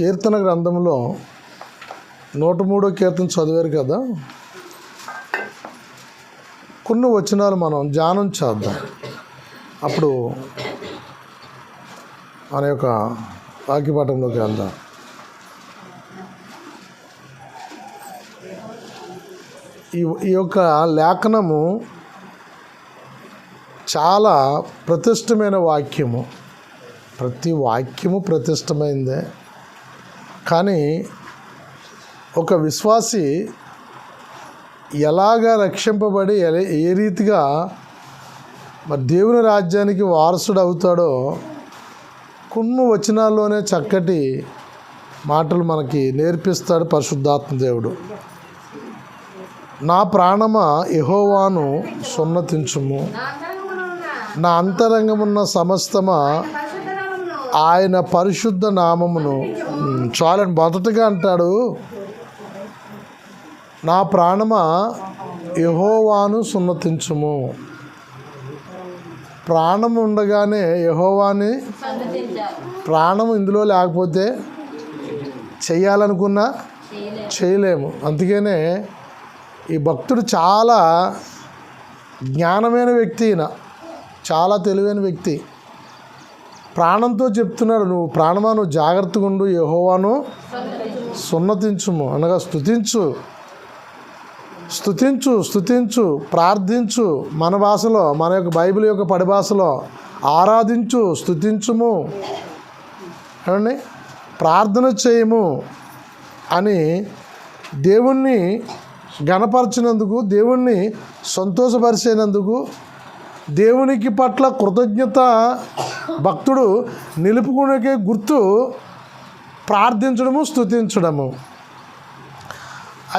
కీర్తన గ్రంథంలో నూట మూడో కీర్తన చదివారు కదా. కొన్ని వచనాలు మనం ధ్యానం చేద్దాం. అప్పుడు మన యొక్క వాక్యపాఠంలోకి వెళ్దాం ఈ ఈ యొక్క లేఖనము చాలా ప్రతిష్టమైన వాక్యము. ప్రతి వాక్యము ప్రతిష్టమైందే. కానీ ఒక విశ్వాసి ఎలాగ రక్షింపబడి ఏ రీతిగా మరి దేవుని రాజ్యానికి వారసుడు అవుతాడో కొన్ని వచనాల్లోనే చక్కటి మాటలు మనకి నేర్పిస్తాడు పరిశుద్ధాత్మ దేవుడు. నా ప్రాణమ యహోవాను సున్నతించుము. నా అంతరంగమున్న సమస్తమా ఆయన పరిశుద్ధ నామమును చాలని మొదటగా అంటాడు. నా ప్రాణమా యహోవాను సున్నతించుము. ప్రాణం ఉండగానే యహోవాని ప్రాణం ఇందులో లేకపోతే చేయాలనుకున్నా చేయలేము. అందుకనే ఈ భక్తుడు చాలా జ్ఞానమైన వ్యక్తి ఈయన. చాలా తెలివైన వ్యక్తి. ప్రాణంతో చెప్తున్నాడు నువ్వు ప్రాణమా నువ్వు జాగ్రత్తగా ఉండు యహోవాను సున్నతించుము. అనగా స్తుతించు స్థుతించు స్తుతించు ప్రార్థించు మన భాషలో మన యొక్క బైబిల్ యొక్క పరిభాషలో ఆరాధించు స్థుతించుము ఏమండి? ప్రార్థన చేయము అని దేవుణ్ణి గణపరిచినందుకు దేవుణ్ణి సంతోషపరిచేనందుకు దేవునికి పట్ల కృతజ్ఞత భక్తుడు నిలుపుకునే గుర్తు ప్రార్థించడము స్తుతించడము.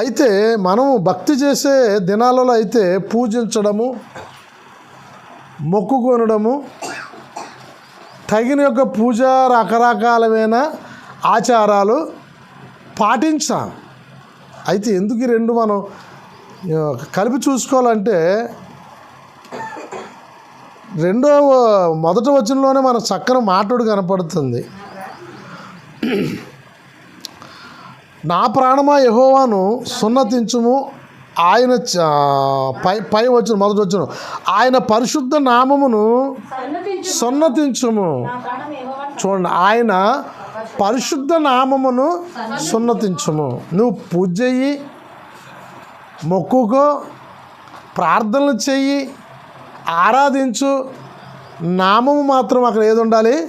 అయితే మనము భక్తి చేసే దినాలలో అయితే పూజించడము మొక్కుకొనడము తగిన యొక్క పూజ రకరకాలమైన ఆచారాలు పాటించాం అయితే ఎందుకు రెండు మనం కలిపి చూసుకోవాలంటే రెండో మొదటి వచనంలోనే మన చక్కని మాటడు కనపడుతుంది. నా ప్రాణమా యహోవాను సున్నతించుము. ఆయన పై పై వచ్చిన మొదటి వచ్చిన ఆయన పరిశుద్ధ నామమును సున్నతించుము. చూడండి ఆయన పరిశుద్ధ నామమును సున్నతించుము. నువ్వు పూజ చెయ్యి మొక్కుకో ప్రార్థనలు చెయ్యి ఆరాధించు నామము మాత్రం అక్కడ ఏది ఉండాలి?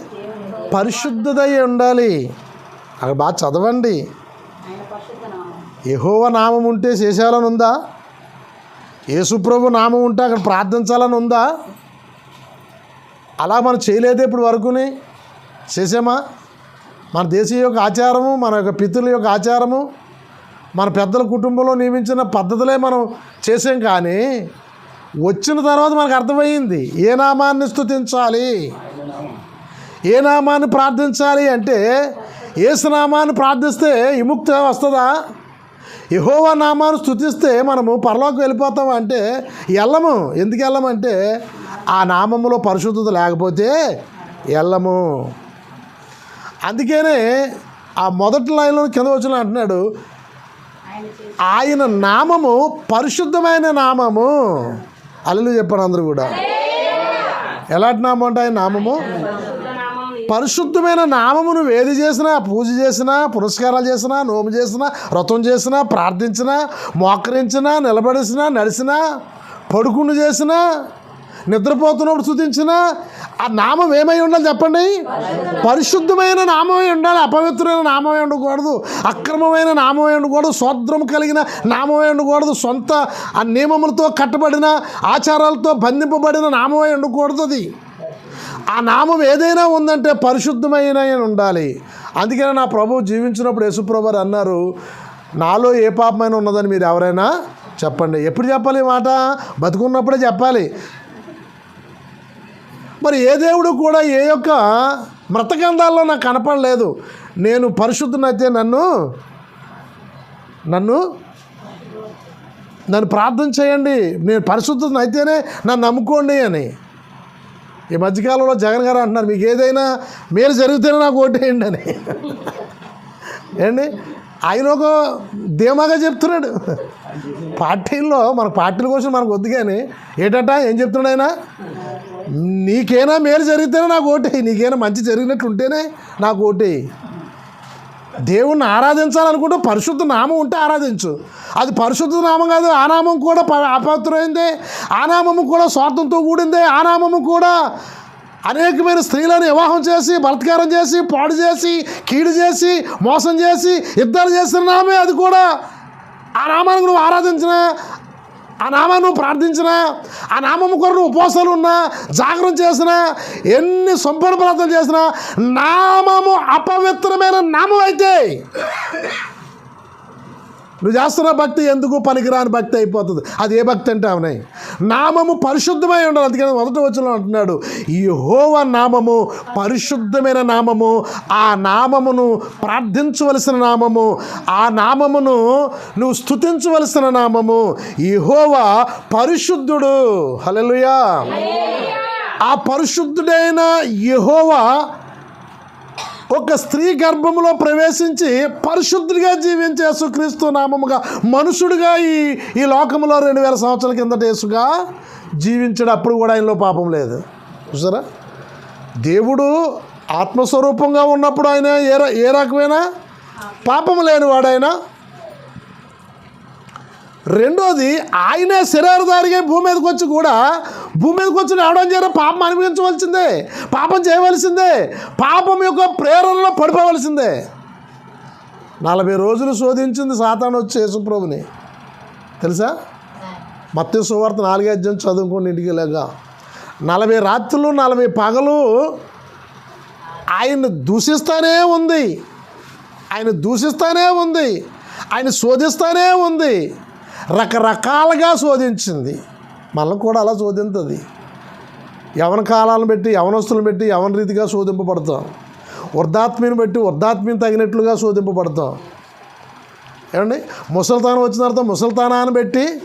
పరిశుద్ధదై ఉండాలి. అక్కడ బాగా చదవండి. యహోవ నామం ఉంటే చేసేయాలని ఉందా? యేసుప్రభు నామం ఉంటే అక్కడ ప్రార్థించాలని ఉందా? అలా మనం చేయలేదే ఇప్పుడు వరకుని. చేసామా? మన దేశీయ యొక్క ఆచారము మన యొక్క పితృల యొక్క ఆచారము మన పెద్దల కుటుంబంలో నియమించిన పద్ధతులే మనం చేసాం కానీ వచ్చిన తర్వాత మనకు అర్థమైంది ఏ నామాన్ని స్థుతించాలి ఏ నామాన్ని ప్రార్థించాలి అంటే ఏసునామాన్ని ప్రార్థిస్తే విముక్తి వస్తుందా? యహోవా నామాన్ని స్థుతిస్తే మనము పరలోకి వెళ్ళిపోతాం అంటే వెళ్ళము ఎందుకు వెళ్ళమంటే ఆ నామంలో పరిశుద్ధత లేకపోతే వెళ్ళము అందుకనే ఆ మొదటి లైన్లో కింద వచ్చిన అంటున్నాడు ఆయన నామము పరిశుద్ధమైన నామము. అల్లు చెప్పాను అందరూ కూడా. ఎలాంటి నామం అంటే ఆయన నామము? పరిశుద్ధమైన నామమును వేది చేసినా పూజ చేసినా పురస్కారాలు చేసినా నోము చేసినా వ్రతం చేసినా ప్రార్థించినా మోకరించినా నిలబడిసినా నడిచినా పడుకుండు చేసినా నిద్రపోతున్నప్పుడు సూచించిన ఆ నామం ఏమై ఉండాలి చెప్పండి? పరిశుద్ధమైన నామమై ఉండాలి అపవిత్రమైన నామమై ఉండకూడదు అక్రమమైన నామమై ఉండకూడదు స్వద్రం కలిగిన నామమై ఉండకూడదు సొంత ఆ నియమములతో కట్టబడిన ఆచారాలతో బంధింపబడిన నామమై ఉండకూడదు అది. ఆ నామం ఏదైనా ఉందంటే పరిశుద్ధమైన ఉండాలి. అందుకనే నా ప్రభు జీవించినప్పుడు యేసుప్రభు అన్నారు నాలో ఏ పాపమైన ఉన్నదని మీరు ఎవరైనా చెప్పండి. ఎప్పుడు చెప్పాలి మాట? బతుకున్నప్పుడే చెప్పాలి. మరి ఏ దేవుడు కూడా ఏ యొక్క మృతగంధాల్లో నాకు కనపడలేదు. నేను పరిశుద్ధునైతే నన్ను నన్ను నన్ను ప్రార్థన చేయండి. నేను పరిశుద్ధత అయితేనే నన్ను నమ్ముకోండి అని. ఈ మధ్యకాలంలో జగన్ గారు అంటున్నారు మీకు ఏదైనా మేలు జరిగితేనే నాకు ఓటేయండి అని. ఏండి ఆయన ఒక ధీమాగా చెప్తున్నాడు. పార్టీల్లో మన పార్టీల కోసం మనకు వద్దు కానీ ఏటట? ఏం చెప్తున్నాడు ఆయన? నీకేనా మేలు జరిగితేనే నాకు ఓటే నీకేనా మంచి జరిగినట్లు ఉంటేనే నాకు ఓటే దేవుణ్ణి ఆరాధించాలనుకుంటే పరిశుద్ధ నామం ఉంటే ఆరాధించు. అది పరిశుద్ధ నామం కాదు ఆ నామం కూడా ప- అపవిత్రమైందే. ఆ నామము కూడా స్వార్థంతో కూడిందే. ఆ నామము కూడా అనేకమైన స్త్రీలను వివాహం చేసి బలత్కారం చేసి పాడు చేసి కీడు చేసి మోసం చేసి యుద్ధాలు చేసిన నామే అది కూడా. ఆ నామానికి నువ్వు ఆరాధించిన ఆ నామాన్ని నువ్వు ప్రార్థించినా ఆ నామము కొరకు నువ్వు ఉపవాసాలు ఉన్నా జాగరణ చేసినా ఎన్ని సంపూర్ణ ప్రార్థన చేసినా నామము అపవిత్రమైన నామం అయితే నువ్వు చేస్తున్న భక్తి ఎందుకు పనికిరాని భక్తి అయిపోతుంది? అది ఏ భక్తి అంటే అవునాయి నామము పరిశుద్ధమై ఉండాలి. అందుకని మొదటి వచ్చిన అంటున్నాడు ఈ హోవ నామము పరిశుద్ధమైన నామము ఆ నామమును ప్రార్థించవలసిన నామము ఆ నామమును నువ్వు స్తుతించవలసిన నామము ఈ హోవ పరిశుద్ధుడు. హలలుయా ఆ పరిశుద్ధుడైన యహోవా ఒక స్త్రీ గర్భములో ప్రవేశించి పరిశుద్ధుడిగా జీవించే యేసుక్రీస్తు నామముగా మనుషుడిగా ఈ ఈ లోకంలో రెండు వేల సంవత్సరాల కిందట యేసుగా జీవించేటప్పుడు అప్పుడు కూడా ఆయనలో పాపం లేదు. చూసారా? దేవుడు ఆత్మస్వరూపంగా ఉన్నప్పుడు ఆయన ఏ ఏ రకమైన పాపం లేని వాడైనా రెండోది ఆయనే శరీరధారిగా భూమి మీదకి వచ్చి కూడా భూమి మీదకి వచ్చి రావడం చేయడం పాపం అనుభవించవలసిందే. పాపం చేయవలసిందే. పాపం యొక్క ప్రేరణలో పడిపోవలసిందే. నలభై రోజులు శోధించింది సాతాను వచ్చి యేసుప్రభుని. తెలుసా? మత్స్య సువార్త నాలుగే అధ్యాయం చదువుకోండి ఇంటికి లేక నలభై రాత్రులు నలభై పగలు ఆయన దూషిస్తానే ఉంది. ఆయన దూషిస్తానే ఉంది. ఆయన శోధిస్తానే ఉంది. రకరకాలుగా శోధించింది. మనల్ని కూడా అలా శోధింతుంది. యవన కాలాలను బట్టి యవనస్తులను బట్టి యవన రీతిగా శోధింపబడతాం. వృద్ధాత్మీని బట్టి వృద్ధాత్మ్యం తగినట్లుగా శోధింపబడతాం. ఏమండి? ముసలితానం వచ్చిన తర్వాత ముసల్తానాన్ని బట్టి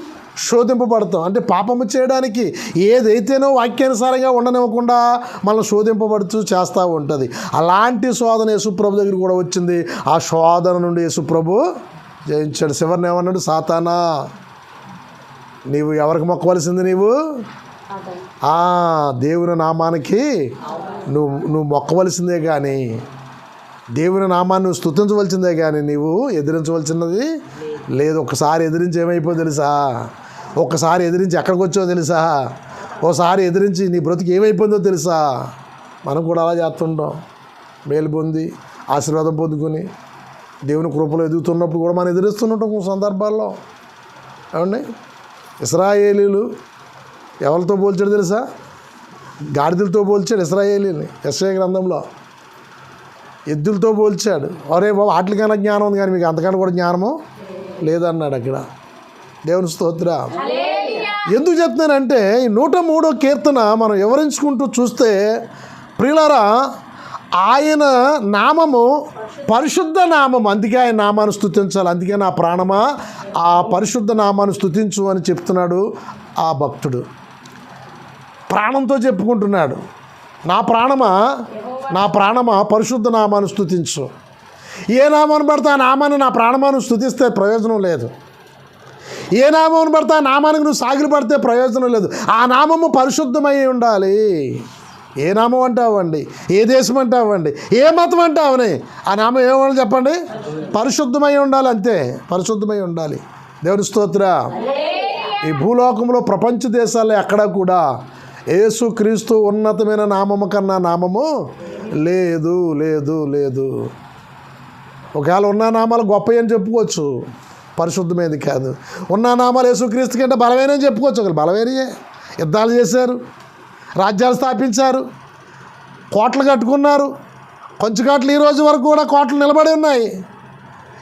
శోధింపబడతాం. అంటే పాపము చేయడానికి ఏదైతేనో వాక్యానుసారంగా ఉండనివ్వకుండా మనం శోధింపబడుతూ చేస్తూ ఉంటుంది. అలాంటి శోధన యేసుప్రభు దగ్గర కూడా వచ్చింది. ఆ శోధన నుండి యేసుప్రభు జయించాడు. శివరిని ఏమన్నాడు? సాతానా నీవు ఎవరికి మొక్కవలసింది నీవు? దేవుని నామానికి నువ్వు నువ్వు మొక్కవలసిందే కానీ దేవుని నామాన్ని నువ్వు స్తుతించవలసిందే కానీ నీవు ఎదిరించవలసినది లేదు. ఒక్కసారి ఎదిరించి ఏమైపో తెలుసా? ఒక్కసారి ఎదిరించి ఎక్కడికి వచ్చో తెలుసా? ఓసారి ఎదిరించి నీ బ్రతికి ఏమైపోయిందో తెలుసా? మనం కూడా అలా చేస్తుంటాం. మేలు పొంది ఆశీర్వాదం పొందుకొని దేవుని కృపలో ఎదుగుతున్నప్పుడు కూడా మనం ఎదిరిస్తుంటాం కొన్ని సందర్భాల్లో. ఏమండి? ఇస్రాయేలీలు ఎవరితో పోల్చాడు తెలుసా? గాడిదలతో పోల్చాడు ఇస్రాయేలీని. యశ్వ గ్రంథంలో. ఎద్దులతో పోల్చాడు. అరే బాబు వాటికైనా జ్ఞానం ఉంది కానీ మీకు అంతకన్నా కూడా జ్ఞానము లేదన్నాడు అక్కడ. దేవుని స్తోత్ర. ఎందుకు చెప్తున్నానంటే ఈ నూట మూడో కీర్తన మనం వివరించుకుంటూ చూస్తే ప్రియులారా ఆయన నామము పరిశుద్ధ నామం. అందుకే ఆయన నామాన్ని స్థుతించాలి అందుకే నా ప్రాణమా? ఆ పరిశుద్ధ నామాన్ని స్థుతించు అని చెప్తున్నాడు ఆ భక్తుడు. ప్రాణంతో చెప్పుకుంటున్నాడు. నా ప్రాణమా? నా ప్రాణమా? పరిశుద్ధ నామాన్ని స్థుతించు ఏ నామాన్ని పడితే ఆ నామాన్ని నా ప్రాణమాను స్థుతిస్తే ప్రయోజనం లేదు. ఏ నామం పడితే ఆ నామానికి నువ్వు సాగిలు పడితే ప్రయోజనం లేదు. ఆ నామము పరిశుద్ధమై ఉండాలి. ఏ నామం అంటావండి? ఏ దేశం అంటావండి? ఏ మతం అంటావని? ఆ నామం ఏమని చెప్పండి? పరిశుద్ధమై ఉండాలి అంతే. పరిశుద్ధమై ఉండాలి. దేవుని స్తోత్ర. ఈ భూలోకంలో ప్రపంచ దేశాల్లో ఎక్కడా కూడా ఏసుక్రీస్తు ఉన్నతమైన నామము కన్నా నామము లేదు లేదు లేదు. ఒకవేళ ఉన్న నామాలు గొప్ప అని చెప్పుకోవచ్చు. పరిశుద్ధమైనది కాదు. ఉన్న నామాలు యేసుక్రీస్తు కంటే బలమైన చెప్పుకోవచ్చు. ఒకరు బలమైనయే. యుద్ధాలు చేశారు. రాజ్యాలు స్థాపించారు కోటలు కట్టుకున్నారు. కొంచెం కోటలు ఈ రోజు వరకు కూడా కోటలు నిలబడి ఉన్నాయి.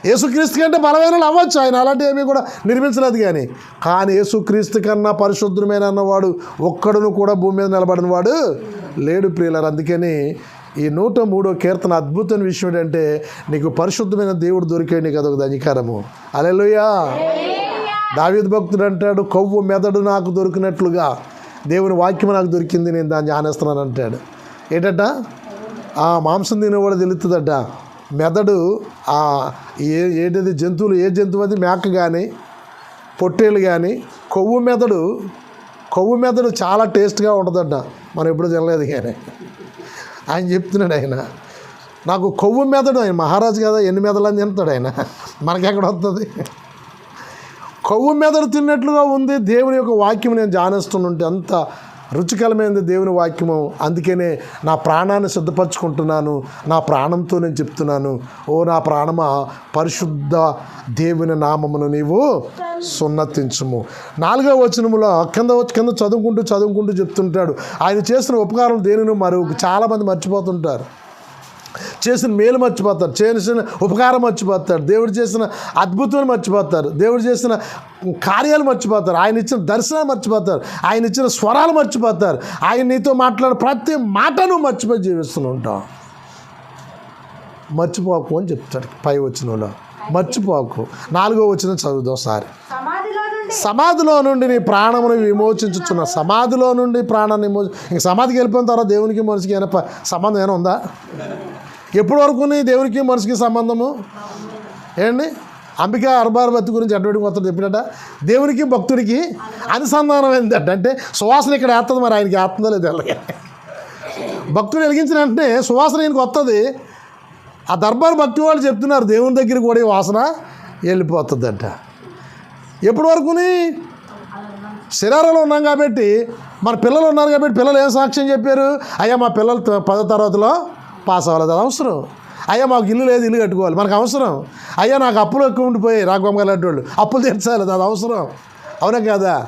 యేసుక్రీస్తు కంటే బలమైన అవ్వచ్చు. ఆయన అలాంటివి ఏమీ కూడా నిర్మించలేదు కానీ. కానీ యేసుక్రీస్తు కన్నా పరిశుద్ధమైన అన్నవాడు ఒక్కడును కూడా భూమి మీద నిలబడిన వాడు లేడు ప్రియులారు. అందుకని ఈ నూట మూడో కీర్తన అద్భుతమైన విషయం ఏంటంటే నీకు పరిశుద్ధమైన దేవుడు దొరికే నీకు అదొక అధికారము అలెలుయా దావీద్ భక్తుడు అంటాడు కొవ్వు మెదడు నాకు దొరికినట్లుగా దేవుని వాక్యం నాకు దొరికింది నేను దాన్ని ఆనేస్తున్నాను అంటాడు. ఏంటట? ఆ మాంసం తినేవాడు తెలుస్తుందట మెదడు ఆ ఏ ఏంటది? జంతువులు ఏ జంతువు అది? మేక కానీ పొట్టేలు కానీ కొవ్వు మెదడు కొవ్వు మెదడు చాలా టేస్ట్గా ఉంటుందట. మనం ఎప్పుడు తినలేదు కానీ ఆయన చెప్తున్నాడు ఆయన. నాకు కొవ్వు మెదడు ఆయన మహారాజు కదా ఎన్ని మెదలు అని తింటాడు ఆయన. మనకెక్కడ వస్తుంది కొవ్వు మెదడు తిన్నట్లుగా ఉంది. దేవుని యొక్క వాక్యం నేను ధ్యానిస్తుంటే అంత రుచికరమైనది దేవుని వాక్యము. అందుకనే నా ప్రాణాన్ని సిద్ధపరచుకుంటున్నాను నా ప్రాణంతో నేను చెప్తున్నాను. ఓ నా ప్రాణమా పరిశుద్ధ దేవుని నామమును నీవు సున్నతించుము. నాలుగవ వచనములో కింద వచ్చి కింద చదువుకుంటూ చదువుకుంటూ చెప్తుంటాడు. ఆయన చేసిన ఉపకారం దేనిని మరో చాలామంది మర్చిపోతుంటారు. చేసిన మేలు మర్చిపోతారు చేసిన ఉపకారం మర్చిపోతారు దేవుడు చేసిన అద్భుతం మర్చిపోతారు దేవుడు చేసిన కార్యాలు మర్చిపోతారు ఆయన ఇచ్చిన దర్శనాలు మర్చిపోతారు ఆయన ఇచ్చిన స్వరాలు మర్చిపోతారు ఆయన నీతో మాట్లాడే ప్రతి మాటను మర్చిపోయి జీవిస్తూ ఉంటాం. మర్చిపోకు అని చెప్తాడు పై వచ్చినలో మర్చిపోకు. నాలుగో వచ్చిన చదువుదాం ఒకసారి. సమాధిలో నుండి. నీ ప్రాణమును విమోచించుచున్న సమాధిలో నుండి ప్రాణాన్ని విమోచి ఇంక సమాధికి వెళ్ళిపోయిన తర్వాత దేవునికి మనిషికి ఏమైనా సంబంధం ఏమైనా ఉందా? ఎప్పటి వరకు నీ దేవునికి మనిషికి సంబంధము? ఏండి అంబిక అర్బార్ గురించి అటువంటి కొత్త చెప్పినట్ట దేవునికి భక్తుడికి అనుసంధానం అంటే సువాసన ఇక్కడ వేస్తుంది మరి? ఆయనకి వేస్తుందో లేదు అలాగే భక్తుడు వెలిగించిన వెంటనే సువాసన ఈయనకి వస్తుంది ఆ దర్బార్ భక్తి వాళ్ళు చెప్తున్నారు దేవుని దగ్గర కూడా ఈ వాసన వెళ్ళిపోతుందంట. ఎప్పటి వరకుని శరీరంలో ఉన్నాం కాబట్టి మన పిల్లలు ఉన్నారు కాబట్టి పిల్లలు ఏం సాక్ష్యం చెప్పారు? అయ్యా మా పిల్లలు పదో తరగతిలో పాస్ అవ్వాలి అది అవసరం. అయ్యా మాకు ఇల్లు లేదు ఇల్లు కట్టుకోవాలి మనకు అవసరం. అయ్యా నాకు అప్పులు ఎక్కువ ఉండిపోయి రాఘవమ్మ లాంటి వాళ్ళు. అప్పులు తీర్చాలి అది అవసరం. అవునా కదా?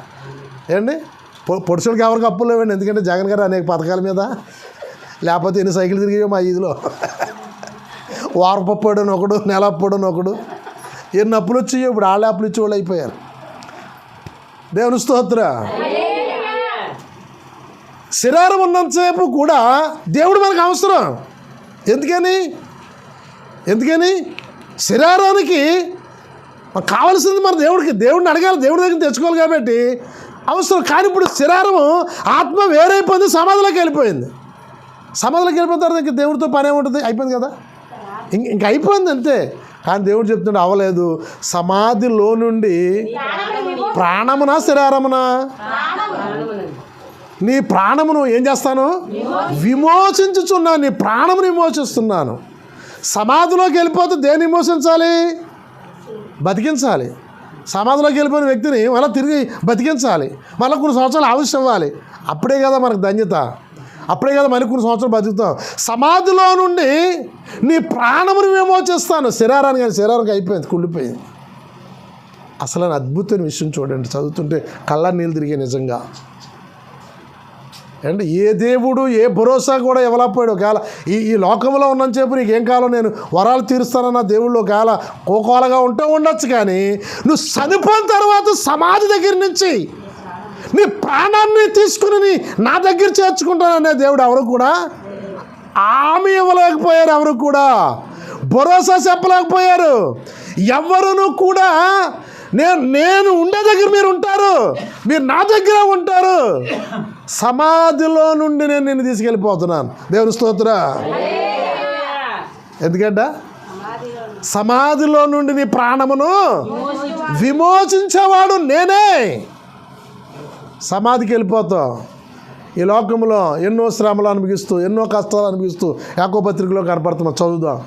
ఏండి పొడుచులకి ఎవరికి అప్పులు లేవండి? ఎందుకంటే జగన్ గారు అనేక పథకాల మీద. లేకపోతే ఎన్ని సైకిల్ తిరిగాయో మా ఈదిలో వారపప్పుడని ఒకడు నెలప్పడని ఒకడు. ఎన్ని అప్పులు వచ్చాయో ఇప్పుడు వాళ్ళే అప్పులు ఇచ్చేవాళ్ళు అయిపోయారు. దేవుని స్తోత్ర. శరీరం ఉన్నంతసేపు కూడా దేవుడు మనకు అవసరం. ఎందుకని? ఎందుకని? శరీరానికి మనకు కావాల్సింది మన దేవుడికి దేవుడిని అడగాలి దేవుడి దగ్గర తెచ్చుకోవాలి కాబట్టి అవసరం. కానీ ఇప్పుడు శరీరము ఆత్మ వేరైపోయింది సమాధిలోకి వెళ్ళిపోయింది. సమాధిలోకి వెళ్ళిపోయిన తర్వాత దేవుడితో పని ఏముంటుంది? అయిపోయింది కదా? ఇంక ఇంక అయిపోయింది అంతే. కానీ దేవుడు చెప్తుంటే అవ్వలేదు సమాధిలో నుండి ప్రాణమునా శరీరమునా? నీ ప్రాణమును ఏం చేస్తాను? విమోచించుచున్నాను నీ ప్రాణమును విమోచిస్తున్నాను. సమాధిలోకి వెళ్ళిపోతే దేన్ని విమోచించాలి? బతికించాలి. సమాధిలోకి వెళ్ళిపోయిన వ్యక్తిని మళ్ళీ తిరిగి బతికించాలి. మళ్ళీ కొన్ని సంవత్సరాలు ఆవిష్ ఇవ్వాలి. అప్పుడే కదా మనకు ధన్యత. అప్పుడే కదా మరి కొన్ని సంవత్సరాలు బతుకుతాం. సమాధిలో నుండి నీ ప్రాణమును విమోచిస్తాను. శరీరానికి కానీ శరీరానికి అయిపోయింది కుళ్ళిపోయింది. అసలు అద్భుతమైన విషయం చూడండి. చదువుతుంటే కళ్ళ నీళ్ళు తిరిగే నిజంగా. అంటే ఏ దేవుడు ఏ భరోసా కూడా ఇవ్వలేకపోయాడు ఒకవేళ ఈ ఈ లోకంలో ఉన్నంతసేపు నీకు కాలం కావాలో నేను వరాలు తీరుస్తానన్న దేవుళ్ళు ఒకవేళ కోకోలగా ఉంటే ఉండొచ్చు కానీ నువ్వు చనిపోయిన తర్వాత సమాధి దగ్గర నుంచి నీ ప్రాణాన్ని తీసుకుని నా దగ్గర చేర్చుకుంటాననే దేవుడు ఎవరు కూడా? ఆమె ఇవ్వలేకపోయారు ఎవరు కూడా. భరోసా చెప్పలేకపోయారు. ఎవరును కూడా నేను నేను ఉండే దగ్గర మీరు ఉంటారు. మీరు నా దగ్గర ఉంటారు. సమాధిలో నుండి నేను నిన్ను తీసుకెళ్ళిపోతున్నాను. దేవుని స్తోత్ర. ఎందుకంట? సమాధిలో నుండి నీ ప్రాణమును విమోచించేవాడు నేనే. సమాధికి వెళ్ళిపోతావు ఈ లోకంలో ఎన్నో శ్రమలు అనుభవిస్తూ ఎన్నో కష్టాలు అనిపిస్తూ యాకో పత్రికలో కనపడుతున్నాం చదువుదాం.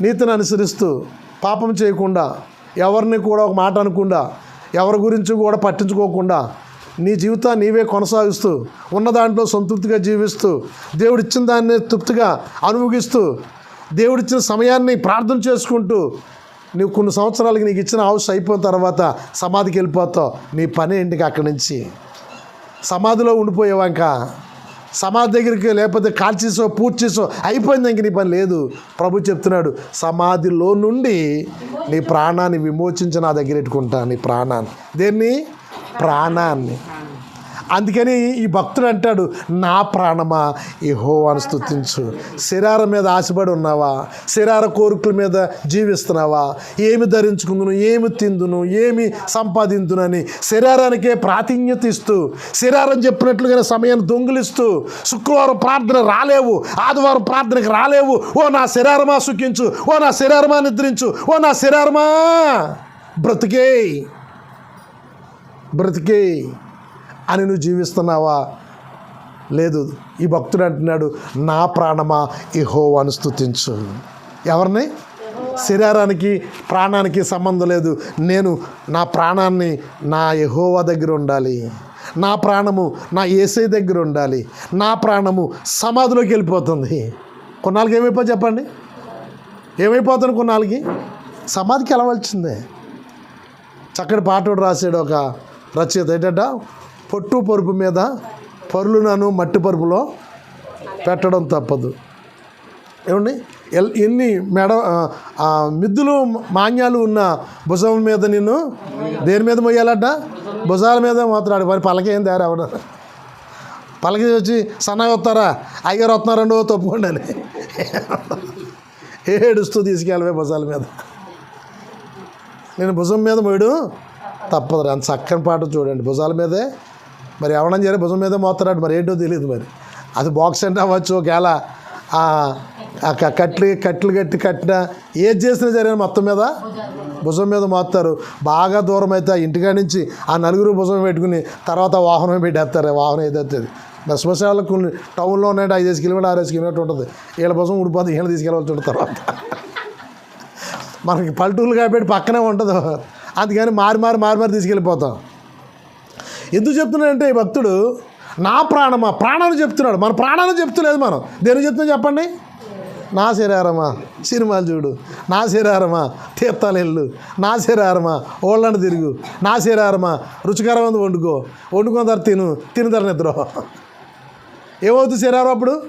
నీతిని అనుసరిస్తూ పాపం చేయకుండా ఎవరిని కూడా ఒక మాట అనకుండా ఎవరి గురించి కూడా పట్టించుకోకుండా నీ జీవితాన్ని నీవే కొనసాగిస్తూ ఉన్న దాంట్లో సంతృప్తిగా జీవిస్తూ దేవుడిచ్చిన దాన్ని తృప్తిగా అనుభవిస్తూ దేవుడిచ్చిన సమయాన్ని ప్రార్థన చేసుకుంటూ నువ్వు కొన్ని సంవత్సరాలకి నీకు ఇచ్చిన హౌస్ అయిపోయిన తర్వాత సమాధికి వెళ్ళిపోతావు. నీ పని ఏంటికి అక్కడి నుంచి? సమాధిలో ఉండిపోయావా సమాధి దగ్గరికి లేకపోతే కాల్చేసో పూర్తి చేసో అయిపోయింది ఇంక నీ పని లేదు. ప్రభు చెప్తున్నాడు సమాధిలో నుండి నీ ప్రాణాన్ని విమోచించి నా దగ్గర పెట్టుకుంటా నీ ప్రాణాన్ని. దేన్ని? ప్రాణాన్ని. అందుకని ఈ భక్తుడు అంటాడు నా ప్రాణమా? యెహోవాను స్థుతించు శరీరం మీద ఆశపడి ఉన్నావా? శరీర కోరికల మీద జీవిస్తున్నావా? ఏమి ధరించుకుందును? ఏమి తిందును? ఏమి సంపాదించునని శరీరానికే ప్రాతిన్యత ఇస్తూ శరీరం చెప్పినట్లుగానే సమయాన్ని దొంగిలిస్తూ శుక్రవారం ప్రార్థన రాలేవు ఆదివారం ప్రార్థనకి రాలేవు. ఓ నా శరీరమా సుఖించు. ఓ నా శరీరమా నిద్రించు. ఓ నా శరీరమా బ్రతికే. బ్రతికే అని నువ్వు జీవిస్తున్నావా? లేదు. ఈ భక్తుడు అంటున్నాడు నా ప్రాణమా? యెహోవాను స్థుతించు ఎవరిని? శరీరానికి ప్రాణానికి సంబంధం లేదు. నేను నా ప్రాణాన్ని నా ఎహోవా దగ్గర ఉండాలి. నా ప్రాణము నా ఏసై దగ్గర ఉండాలి. నా ప్రాణము సమాధిలోకి వెళ్ళిపోతుంది. కొన్నాళ్ళకి ఏమైపో చెప్పండి? ఏమైపోతుంది కొన్నాళ్ళకి? సమాధికి వెళ్ళవలసిందే. చక్కటి పాటోడు రాశాడు ఒక రచయిత ఏంటంట? పొట్టు పరుపు మీద పరులునను మట్టి పరుపులో పెట్టడం తప్పదు. ఏమండి? ఎల్- ఎన్ని మెడ మిద్దులు మాన్యాలు ఉన్న భుజం మీద నిన్ను దేని మీద మొయ్యాలట? భుజాల మీద మాత్రాడు మరి పలకేం తయారు అవడం పలక వచ్చి సన్నగా వస్తారా? అయ్యారు వస్తున్నారండి తప్పుకోండి అని. ఏడుస్తూ తీసుకెళ్ళవే భుజాల మీద. నేను భుజం మీద మోయడు తప్పదు అంత చక్కని పాట చూడండి. భుజాల మీదే. మరి ఎవడం చేయాలి భుజం మీదే మోస్తున్నాడు మరి ఏంటో తెలియదు మరి. అది బాక్స్ అంటే అవ్వచ్చు ఒకవేళ కట్లు కట్లు కట్టి కట్టిన ఏది చేసినా జరిగిన మొత్తం మీద భుజం మీద మోస్తారు బాగా దూరం అయితే ఆ ఇంటికాడ నుంచి ఆ నలుగురు భుజం పెట్టుకుని తర్వాత వాహనం పెట్టేస్తారు వాహనం ఏదైతే మరి శ్మశానాలకు కొన్ని టౌన్లో ఉన్నాయంటే ఐదేసి కిలోమీటర్ ఆరేసి కిలోమీటర్ ఉంటుంది. వీళ్ళ భుజం ఊడిపోతుంది వీళ్ళు తీసుకెళ్ళవలసి ఉంటుంది తర్వాత. మనకి పల్లెటూరు కాబట్టి పక్కనే ఉంటుంది. అందుకని మారి మారి మారి మారి తీసుకెళ్ళిపోతాం. ఎందుకు చెప్తున్నాడంటే ఈ భక్తుడు నా ప్రాణమా? ప్రాణాన్ని చెప్తున్నాడు. మన ప్రాణాన్ని చెప్తలేదు మనం. దేని చెప్తున్నా చెప్పండి? నా శరీరమా? సినిమాలు చూడు. నా శరీరమా? తీర్థాలు వెళ్ళు నా శరీరమా? ఓళ్ళని తిరుగు. నా శరీరమా? రుచికరమైనది వండుకో. వండుకున్న తర్వాత తిను. తిని తర్వాత నిద్ర ఏమవుతుంది శరీరం అప్పుడు?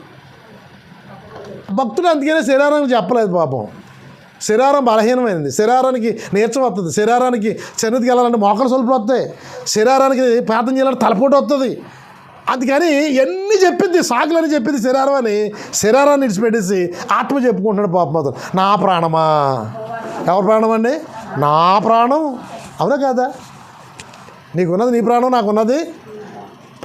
భక్తుడు అందుకనే శరీరం చెప్పలేదు పాపం. శరీరం బలహీనమైనది. శరీరానికి నీరసం వస్తుంది. శరీరానికి చిన్నదికి వెళ్ళాలంటే మోకలు సొలుపులు వస్తాయి. శరీరానికి ప్రార్థన చేయాలంటే తలపోటు వస్తుంది. అందుకని ఎన్ని చెప్పింది సాకులని చెప్పింది శరీరం అని శరీరాన్ని విడిచిపెట్టేసి ఆత్మ చెప్పుకుంటున్నాడు పాపం నా ప్రాణమా? ఎవరి ప్రాణం అండి? నా ప్రాణం. అవునా కాదా? నీకున్నది నీ ప్రాణం నాకున్నది.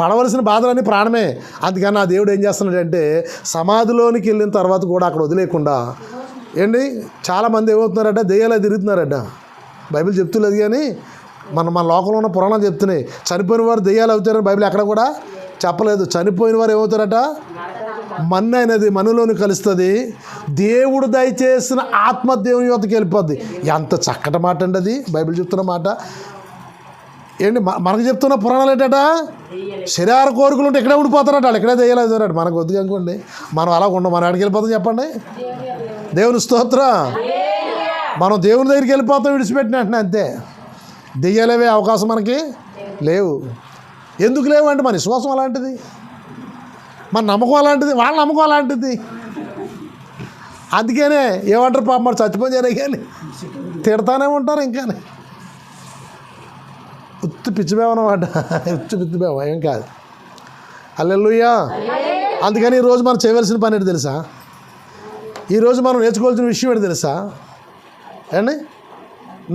పడవలసిన బాధలన్నీ ప్రాణమే. అందుకని నా దేవుడు ఏం చేస్తున్నాడంటే సమాధిలోనికి వెళ్ళిన తర్వాత కూడా అక్కడ వదిలేకుండా ఏంటి? చాలామంది ఏమవుతున్నారట? దెయ్యాలు తిరుగుతున్నారట. బైబిల్ చెప్తులేదు కానీ మన మన లోకంలో ఉన్న పురాణాలు చెప్తున్నాయి. చనిపోయిన వారు దెయ్యాలు అవుతారని బైబిల్ ఎక్కడ కూడా చెప్పలేదు. చనిపోయిన వారు ఏమవుతారట? మన్ను అయినది మనలోని కలుస్తుంది. దేవుడు దయచేసిన ఆత్మ దేవుని యువతకి వెళ్ళిపోద్ది. ఎంత చక్కటి మాట అండి అది. బైబిల్ చెప్తున్న మాట. ఏంటి? మనకు చెప్తున్న పురాణాలు ఏంటట? శరీర కోరికలు ఉంటే ఇక్కడే ఉండిపోతారట. ఇక్కడే తెయ్యలేదు అన్నాడు మనకు వద్దు అనుకోండి. మనం అలా ఉండం. మనం ఆడికి వెళ్ళిపోతాం చెప్పండి. దేవుని స్తోత్ర. మనం దేవుని దగ్గరికి వెళ్ళిపోతాం విడిచిపెట్టినట్టు అంతే. దెయ్యాలేవే అవకాశం మనకి లేవు. ఎందుకు లేవు అంటే మన విశ్వాసం అలాంటిది. మన నమ్మకం అలాంటిది వాళ్ళ నమ్మకం అలాంటిది. అందుకనే ఏమంటారు పాప మరి చచ్చిపోయారే కానీ తిడతానే ఉంటారు ఇంకానే. ఉత్తి పిచ్చిబేమన్నమాట ఉత్తు పిచ్చిబేమ ఏం కాదు. అల్లెల్లుయ్యా అందుకని ఈరోజు మనం చేయవలసిన పని ఏంటి తెలుసా? ఈరోజు మనం నేర్చుకోవాల్సిన విషయం ఏంటి తెలుసా? ఏండి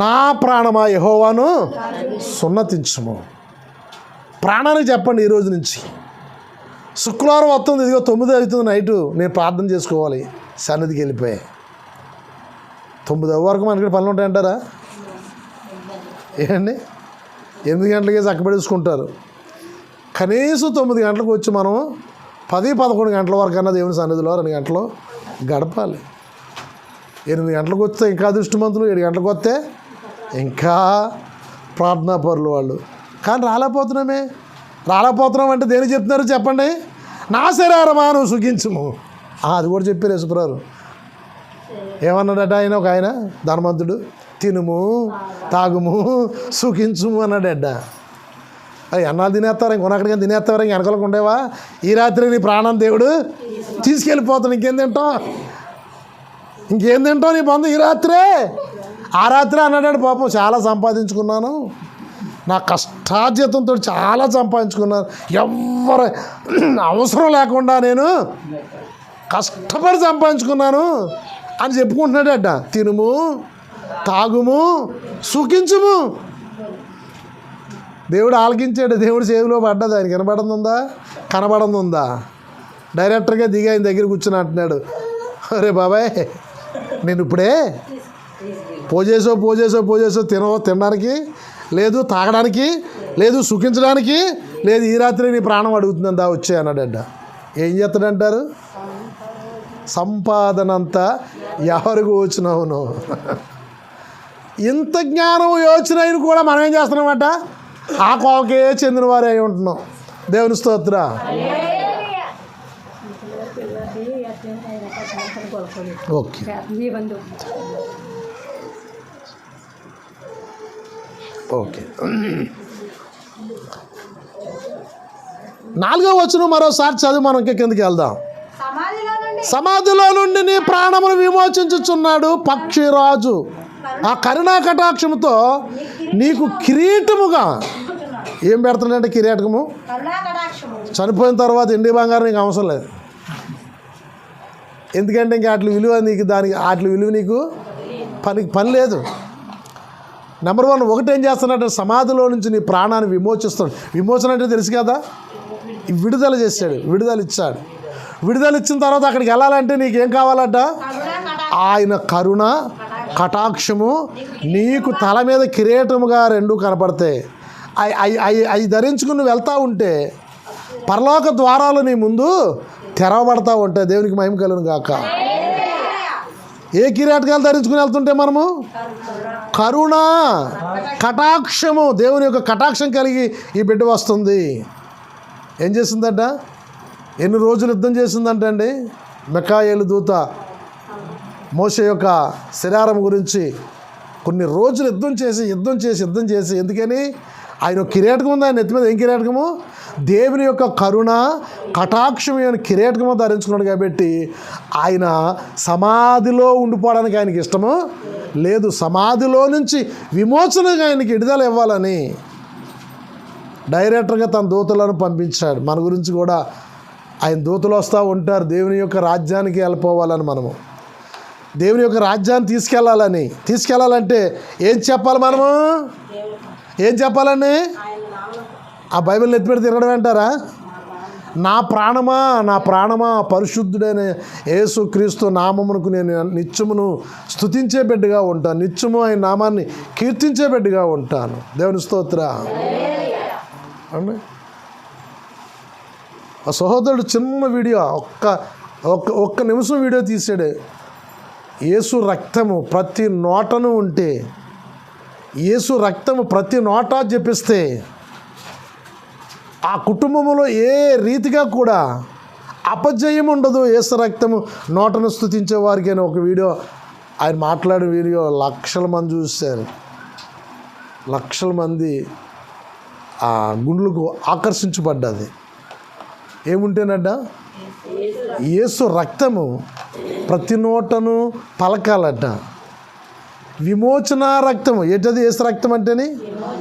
నా ప్రాణమా యహోవాను సున్నతించము. ప్రాణానికి చెప్పండి ఈ రోజు నుంచి. శుక్రవారం వస్తుంది ఇదిగో తొమ్మిది అవుతుంది నైటు నేను ప్రార్థన చేసుకోవాలి సన్నిధికి వెళ్ళిపోయి. తొమ్మిది వరకు మనకి పనులు ఉంటాయంటారా? ఏండి ఎనిమిది గంటలకే చక్కబడేసుకుంటారు కనీసం తొమ్మిది గంటలకు వచ్చి మనం పది పదకొండు గంటల వరకు అన్నది దేవుని సన్నిధిలో రెండు గంటలు గడపాలి. ఎనిమిది గంటలకు వస్తే ఇంకా అదృష్టమంతులు ఏడు గంటలకు వస్తే ఇంకా ప్రార్థనా పరులు వాళ్ళు. కానీ రాలేకపోతున్నామే. రాలేకపోతున్నాం అంటే దేనికి చెప్తున్నారు చెప్పండి? నా శరీరమా నువ్వు సుఖించుము. అది కూడా చెప్పారు యశుప్రారు ఏమన్నాడట ఆయన? ఒక ఆయన ధనవంతుడు తినుము తాగుము సుఖించుము అన్నాడట. అయ్యి అన్నాలు తినేస్తారు? ఉన్నక్కడికి తినేస్తారు? ఇంక వెనకలకు ఉండేవా? ఈ రాత్రి నీ ప్రాణం దేవుడు. తీసుకెళ్ళిపోతాను. ఇంకేం తింటాం? ఇంకేం తింటావు నీ బంధు ఈ రాత్రే? ఆ రాత్రి అన్నాడు పాపం చాలా సంపాదించుకున్నాను. నా కష్టార్జితంతో చాలా సంపాదించుకున్నాను. ఎవరు అవసరం లేకుండా నేను కష్టపడి సంపాదించుకున్నాను అని చెప్పుకుంటున్నాడట తినుము తాగుము సుఖించుము. దేవుడు ఆలకించాడు దేవుడు చేతిలో పడ్డది. ఆయన కనబడుతుందా? కనబడుతుందా? డైరెక్టర్గా దిగి ఆయన దగ్గర కూర్చుని అంటున్నాడు. అరే బాబాయ్ నేను ఇప్పుడే పోజేసో పోజేసో పోజేసో తిన తినడానికి లేదు తాగడానికి లేదు సుఖించడానికి లేదు ఈ రాత్రి నీ ప్రాణం అడుగుతుందా వచ్చే అన్నాడంట. ఏం చేస్తాడంటారు? సంపాదనంతా ఎవరికి వచ్చినావును? ఇంత జ్ఞానం యోచన కూడా మనం ఏం చేస్తున్నామంట? ఆ కోవకే చెందిన వారే అయి ఉంటున్నాం. దేవుని స్తోత్ర. ఓకే. ఓకే. నాలుగో వచ్చిన మరోసారి చదివి మనం కిందకి వెళ్దాం. సమాధిలో నుండి నీ ప్రాణమును విమోచించుచున్నాడు పక్షిరాజు. ఆ కరుణా కటాక్షముతో నీకు కిరీటముగా ఏం పెడుతున్నాడంటే కటాక్షము చనిపోయిన తర్వాత ఎండి బంగారం నీకు అవసరం లేదు. ఎందుకంటే ఇంకా అట్ల విలువ నీకు దానికి అట్ల విలువ నీకు పని పని లేదు. నెంబర్ వన్ ఒకటి ఏం చేస్తున్నాడంటే సమాధిలో నుంచి నీ ప్రాణాన్ని విమోచిస్తాడు విమోచన అంటే తెలుసు కదా? విడుదల చేశాడు విడుదల ఇచ్చాడు. విడుదల ఇచ్చిన తర్వాత అక్కడికి వెళ్ళాలంటే నీకేం కావాలట? ఆయన కరుణ కటాక్షము నీకు తల మీద కిరీటముగా రెండు కనపడతాయి. అవి అవి ధరించుకుని నువ్వు ఉంటే పరలోక ద్వారాలు నీ ముందు తెరవబడతా ఉంటాయి. దేవునికి మహిమ కలను కాక ఏ కిరాటకాలు ధరించుకుని వెళ్తుంటే మనము? కరుణ కటాక్షము. దేవుని యొక్క కటాక్షం కలిగి ఈ బిడ్డ వస్తుంది. ఏం చేసిందట? ఎన్ని రోజులు యుద్ధం చేసిందంట అండి? మెకాయేలు దూత మోస యొక్క శరీరం గురించి కొన్ని రోజులు యుద్ధం చేసి యుద్ధం చేసి యుద్ధం చేసి ఎందుకని? ఆయన ఒక కిరీటకం ఉంది ఆయన నెత్తి మీద? ఏం కిరీటకము? దేవుని యొక్క కరుణ కటాక్షం అనే కిరీటకము ధరించుకున్నాడు కాబట్టి ఆయన సమాధిలో ఉండిపోవడానికి ఆయనకి ఇష్టము లేదు. సమాధిలో నుంచి విమోచనగా ఆయనకి విడుదల ఇవ్వాలని డైరెక్టర్గా తన దూతలను పంపించాడు. మన గురించి కూడా ఆయన దూతలు వస్తూ ఉంటారు. దేవుని యొక్క రాజ్యానికి వెళ్ళిపోవాలని మనము. దేవుని యొక్క రాజ్యాన్ని తీసుకెళ్ళాలని. తీసుకెళ్ళాలంటే ఏం చెప్పాలి మనము? ఏం చెప్పాలని ఆ బైబిల్ ఎత్తిపెడితే తిరగడం అంటారా నా ప్రాణమా నా ప్రాణమా పరిశుద్ధుడైన యేసు క్రీస్తు నామమునకు నేను నిత్యమును స్తుతించే బిడ్డగా ఉంటాను. నిత్యము ఆయన నామాన్ని కీర్తించే బిడ్డగా ఉంటాను. దేవుని స్తోత్ర. అండి? ఆ సహోదరుడు చిన్న వీడియో ఒక్క ఒక్క ఒక్క నిమిషం వీడియో తీసాడు. యేసు రక్తము ప్రతి నోటను ఉంటే యేసు రక్తము ప్రతి నోటా చెప్పిస్తే ఆ కుటుంబంలో ఏ రీతిగా కూడా అపజయం ఉండదు. యేసు రక్తము నోటను స్థుతించే వారికి అని ఒక వీడియో ఆయన మాట్లాడిన వీడియో లక్షల మంది చూశారు. లక్షల మంది ఆ గుండ్లకు ఆకర్షించబడ్డది. ఏముంటేనడ్డ యేసు రక్తము ప్రతి నోటను పలకాలట. విమోచన రక్తం ఏంటది ఏసు రక్తం అంటేని?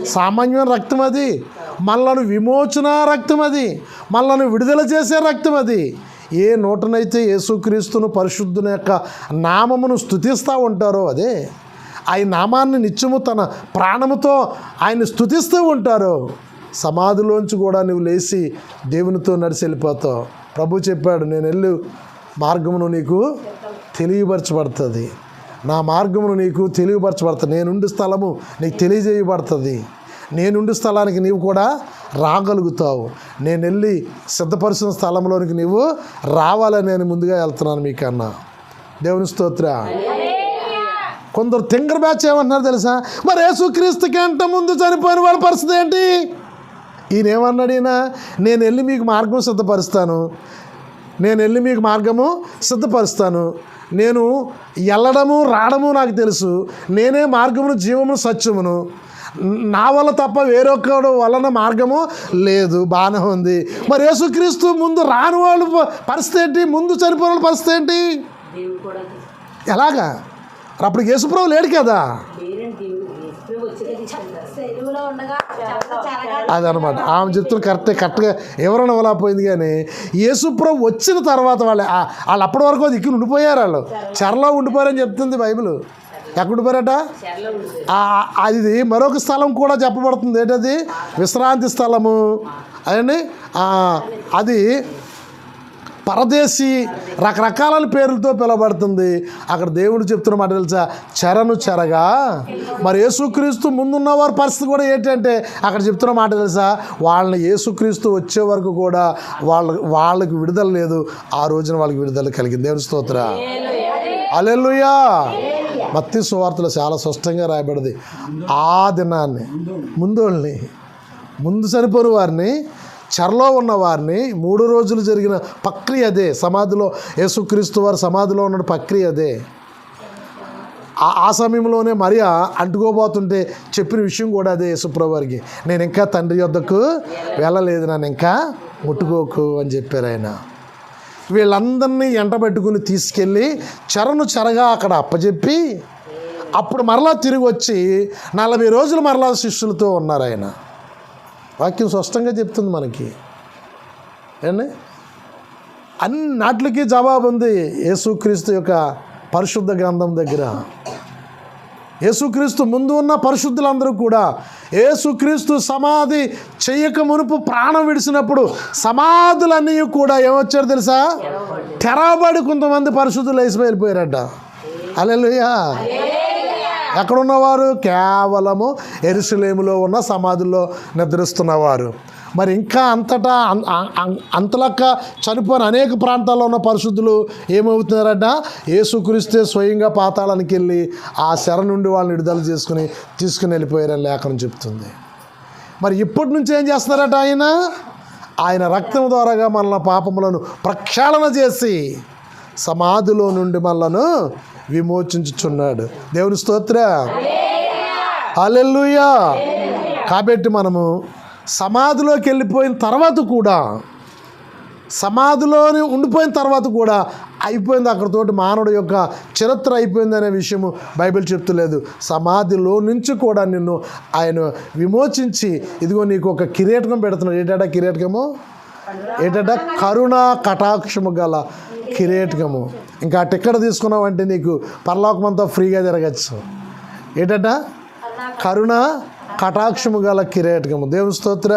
సామాన్యమైన రక్తం అది. మనలను విమోచన రక్తం అది. మనలను విడుదల చేసే రక్తం అది. ఏ నోటనైతే యేసుక్రీస్తును పరిశుద్ధుని యొక్క నామమును స్థుతిస్తూ ఉంటారో అదే ఆయన నామాన్ని నిత్యము తన ప్రాణముతో ఆయన స్థుతిస్తూ ఉంటారో. సమాధిలోంచి కూడా నువ్వు లేచి దేవునితో నడిచి వెళ్ళిపోతావు. ప్రభు చెప్పాడు నేను వెళ్ళు మార్గమును నీకు తెలియపరచబడుతుంది. నా మార్గమును నీకు తెలియపరచబడుతుంది నేనుండి స్థలము నీకు తెలియజేయబడుతుంది. నేనుండి స్థలానికి నీవు కూడా రాగలుగుతావు. నేను వెళ్ళి సిద్ధపరిచిన స్థలంలోనికి నీవు రావాలని నేను ముందుగా వెళ్తున్నాను మీకన్నా. దేవుని స్తోత్ర. కొందరు తింగర్ బ్యాచ్ ఏమన్నారు తెలుసా? మరి యేసుక్రీస్తు కంటే ముందు చనిపోయిన వాళ్ళ పరిస్థితి ఏంటి? ఈయన ఏమన్నాడు ఈయన నేను వెళ్ళి మీకు మార్గం సిద్ధపరుస్తాను. నేను వెళ్ళి మీకు మార్గము సిద్ధపరుస్తాను. నేను వెళ్ళడము రావడము నాకు తెలుసు. నేనే మార్గమును జీవము సత్యమును. నా వల్ల తప్ప వేరొకడు వలన మార్గము లేదు. బాగానే ఉంది. మరి యేసుక్రీస్తు ముందు రాని వాళ్ళు పరిస్థితి ఏంటి? ముందు చనిపోయిన వాళ్ళ పరిస్థితి ఏంటి? ఎలాగా? అప్పుడు యేసుప్రభు లేడు కదా పేరెంట్ దేవుడు యేసుప్రభు వచ్చాక సెలువులో ఉండగా చెరలో చెరగా అదనమాట. ఆమె చెప్తున్న కరెక్ట్ కరెక్ట్గా ఎవరైనా అలా పోయింది కానీ యేసుప్రభు వచ్చిన తర్వాత వాళ్ళు వాళ్ళు అప్పటి వరకు దిక్కు ఉండిపోయారు వాళ్ళు. చెరలో ఉండిపోయారని చెప్తుంది బైబిల్. ఎక్కడుపోయారట అది మరొక స్థలం కూడా చెప్పబడుతుంది. ఏంటది? విశ్రాంతి స్థలము. అదండి? అది పరదేశీ రకరకాల పేర్లతో పిలవబడుతుంది. అక్కడ దేవుడు చెప్తున్న మాట తెలుసా? చెరను చెరగా. మరి యేసుక్రీస్తు ముందున్న వారి పరిస్థితి కూడా ఏంటంటే అక్కడ చెప్తున్న మాట తెలుసా? వాళ్ళని యేసుక్రీస్తు వచ్చే వరకు కూడా వాళ్ళ వాళ్ళకి విడుదల లేదు. ఆ రోజున వాళ్ళకి విడుదల కలిగింది. దేవుని స్తోత్ర. అలెల్లుయా మత్తి సువార్తలు చాలా స్పష్టంగా రాయబడింది. ఆ దినాన్ని ముందోళ్ళని ముందు సరిపోరు వారిని చెరలో ఉన్న వారిని మూడు రోజులు జరిగిన ప్రక్రియ అదే సమాధిలో యేసుక్రీస్తు వారి సమాధిలో ఉన్న ప్రక్రియ అదే. ఆ- ఆ సమయంలోనే మరియా అంటుకోబోతుంటే చెప్పిన విషయం కూడా అదే యేసుప్రభు వారికి నేను ఇంకా తండ్రి యొద్దకు వెళ్ళలేదు నన్ను ఇంకా ముట్టుకోకు అని చెప్పారు ఆయన. వీళ్ళందరినీ ఎంటబెట్టుకుని తీసుకెళ్ళి చెరను చెరగా అక్కడ అప్పచెప్పి అప్పుడు మరలా తిరిగి వచ్చి నలభై రోజులు మరలా శిష్యులతో ఉన్నారు ఆయన. వాక్యం స్పష్టంగా చెప్తుంది మనకి. ఏండి అన్నాట్లకి జవాబు ఉంది యేసుక్రీస్తు యొక్క పరిశుద్ధ గ్రంథం దగ్గర. యేసుక్రీస్తు ముందు ఉన్న పరిశుద్ధులందరూ కూడా యేసుక్రీస్తు సమాధి చెయ్యక మునుపు ప్రాణం విడిచినప్పుడు సమాధులన్నీ కూడా ఏమొచ్చారు తెలుసా? తెరవబడి కొంతమంది పరిశుద్ధులు వేసి వెళ్ళిపోయారట అలెలుయా ఎక్కడున్నవారు? కేవలము ఎరుసలేములో ఉన్న సమాధుల్లో నిద్రిస్తున్నవారు. మరి ఇంకా అంతటా అంతలక్క చనిపోయిన అనేక ప్రాంతాల్లో ఉన్న పరిశుద్ధులు ఏమవుతున్నారట? ఏసుక్రీస్తే స్వయంగా పాతాళానికి వెళ్ళి ఆ శర నుండి వాళ్ళని విడుదల చేసుకుని తీసుకుని వెళ్ళిపోయారని లేఖనం చెప్తుంది. మరి ఇప్పటి నుంచి ఏం చేస్తున్నారట ఆయన? ఆయన రక్తం ద్వారాగా మన పాపములను ప్రక్షాళన చేసి సమాధిలో నుండి మనలను విమోచించుచున్నాడు. దేవుని స్తోత్ర. అలెల్లుయా కాబట్టి మనము సమాధిలోకి వెళ్ళిపోయిన తర్వాత కూడా సమాధిలోనే ఉండిపోయిన తర్వాత కూడా అయిపోయింది అక్కడతోటి మానవుడు యొక్క చరిత్ర అయిపోయింది అనే విషయము బైబిల్ చెప్తలేదు. సమాధిలో నుంచి కూడా నిన్ను ఆయన విమోచించి ఇదిగో నీకు ఒక కిరీటకం పెడుతున్నాడు. ఏటాడా కిరీటకము ఏంటంటే కరుణ కటాక్షము గల కిరీటకము ఇంకా ఆ టికెట్ తీసుకున్నావంటే నీకు పరలోకమంతా ఫ్రీగా తిరగచ్చు ఏంటంట? కరుణ కటాక్షము గల కిరీటకము దేవుని స్తోత్ర.